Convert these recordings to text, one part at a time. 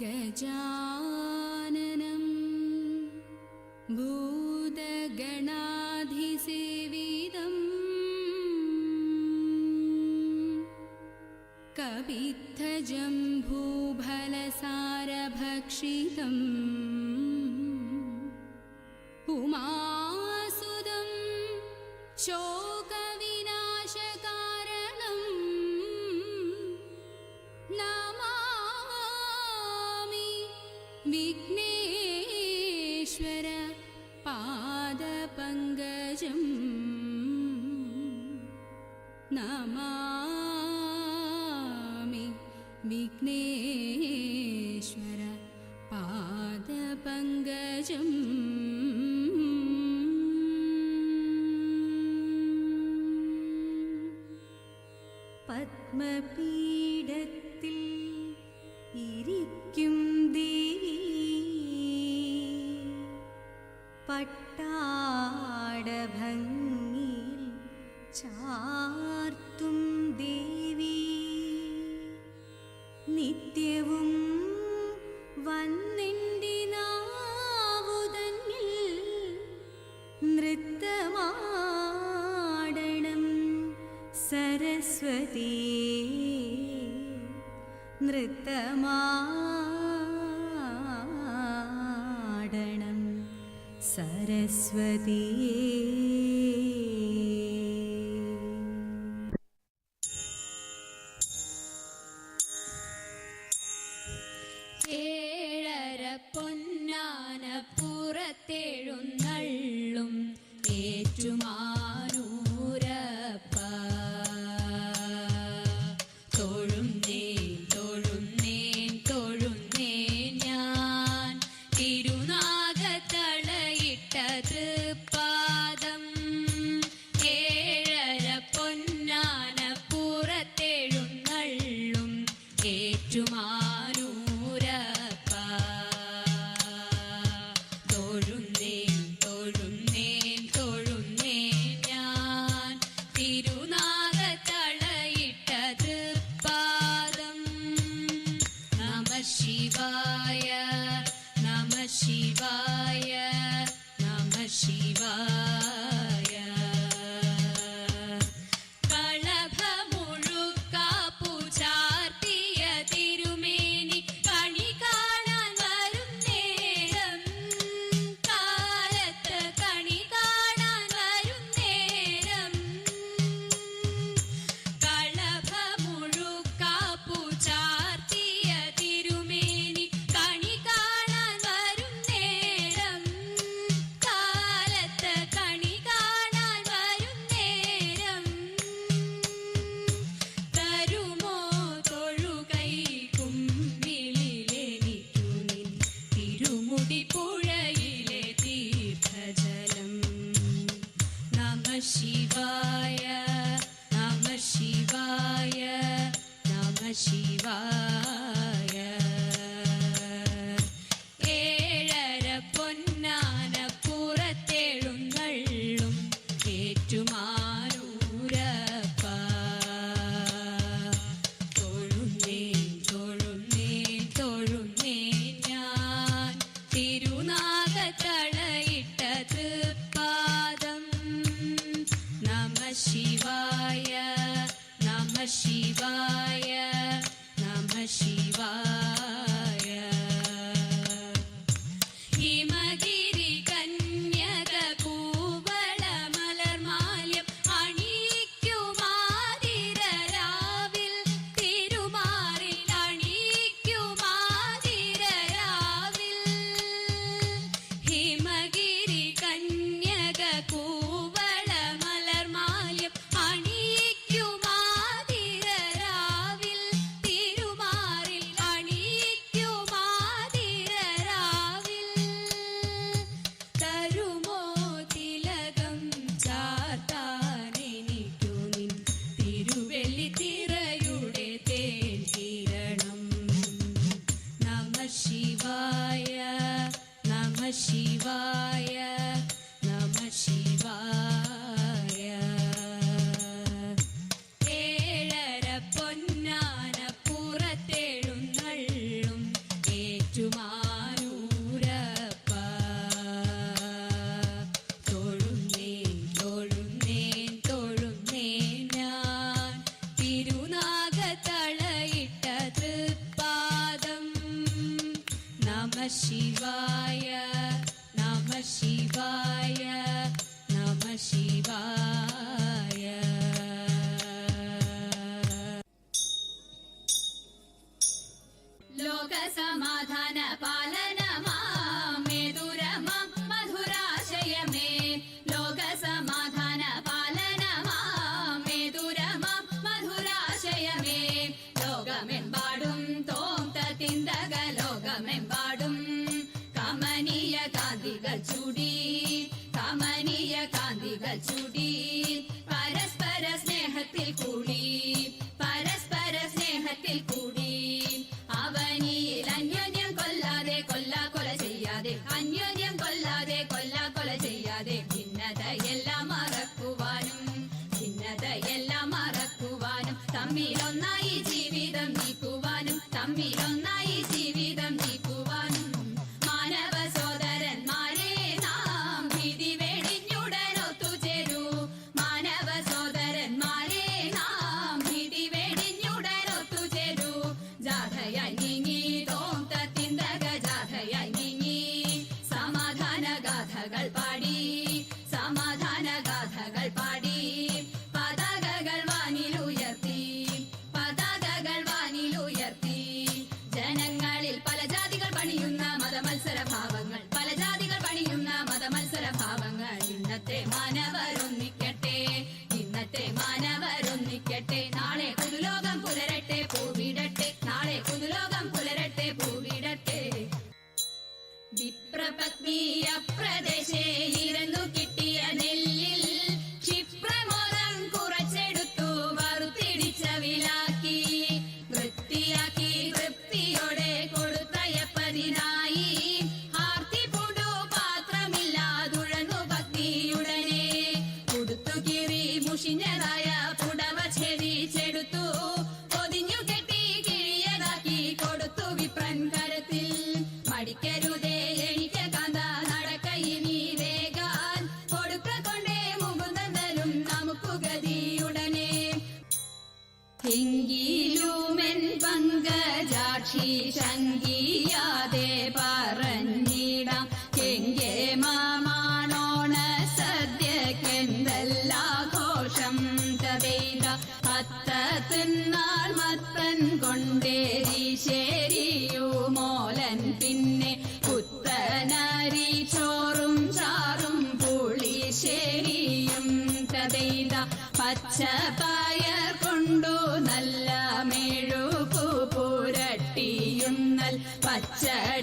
गजाननम् भूतगणाधिसेवितम् कपित्थजम्भूलसारभक्षितम् പത്മപീഠത്തിൽ ഇരിക്കും ദേവി പട്ട നൃത്തമാടണം. സരസ്വതിയേ തിരുമുടിപ്പുഴയിലെ തീർത്ഥജലം നമ ശിവായ നമ ശിവായ നമ ശിവായ നമ ശിവായ ലോക സമാധാന പാലന ലോകമെമ്പാടും തോം തത്തിന്തക ലോകമെമ്പ சின்னதையெல்லாம் semana. ചാക്കി ശങ്കിയാതെ പറഞ്ഞിടാം ചെങ്കെ മാണോണ സദ്യക്കെന്തല്ലാഘോഷം തതൈത അത്തത്തിന്നാൾ മത്തൻ കൊണ്ടേരി ശേരിയു മോലൻ പിന്നെ കുത്തനരി ചോറും ചാറും പുളിശ്ശേരിയും തതൈത പച്ച പയർ കൊണ്ടു നല്ല Yeah.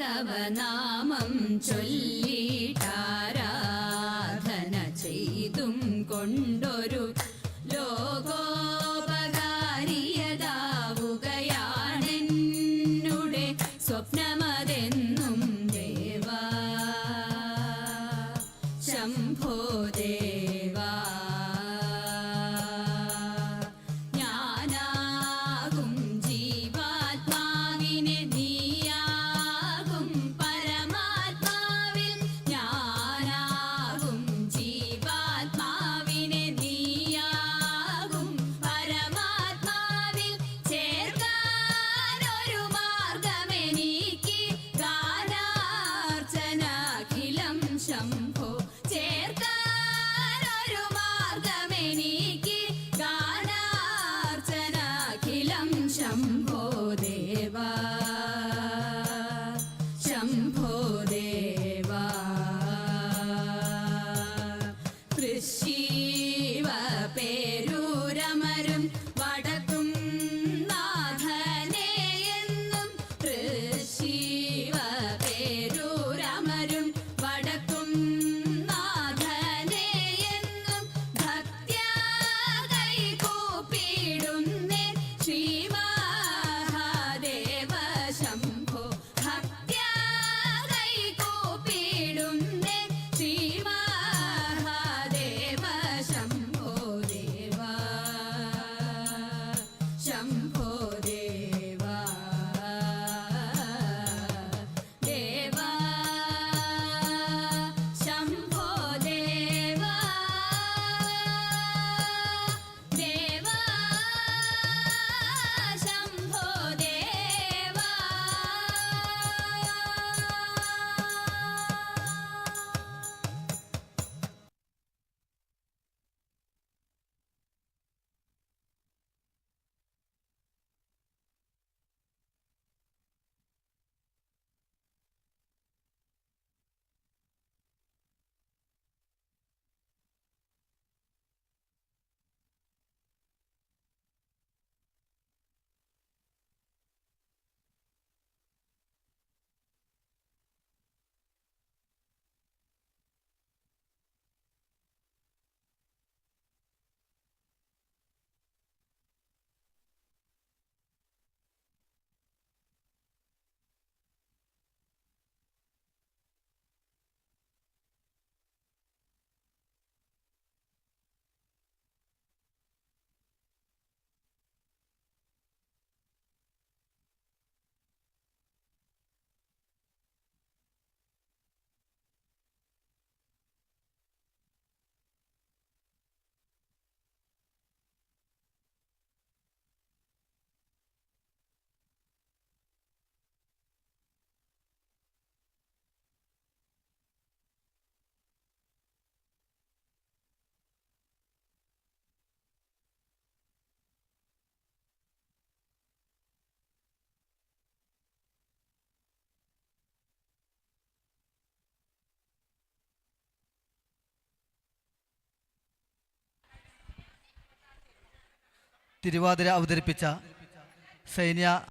തവ നാമം ചൊല്ലിട്ടാരാധന ചെയ്തും കൊണ്ടു തിരുവാതിര അവതരിപ്പിച്ച സൈന്യ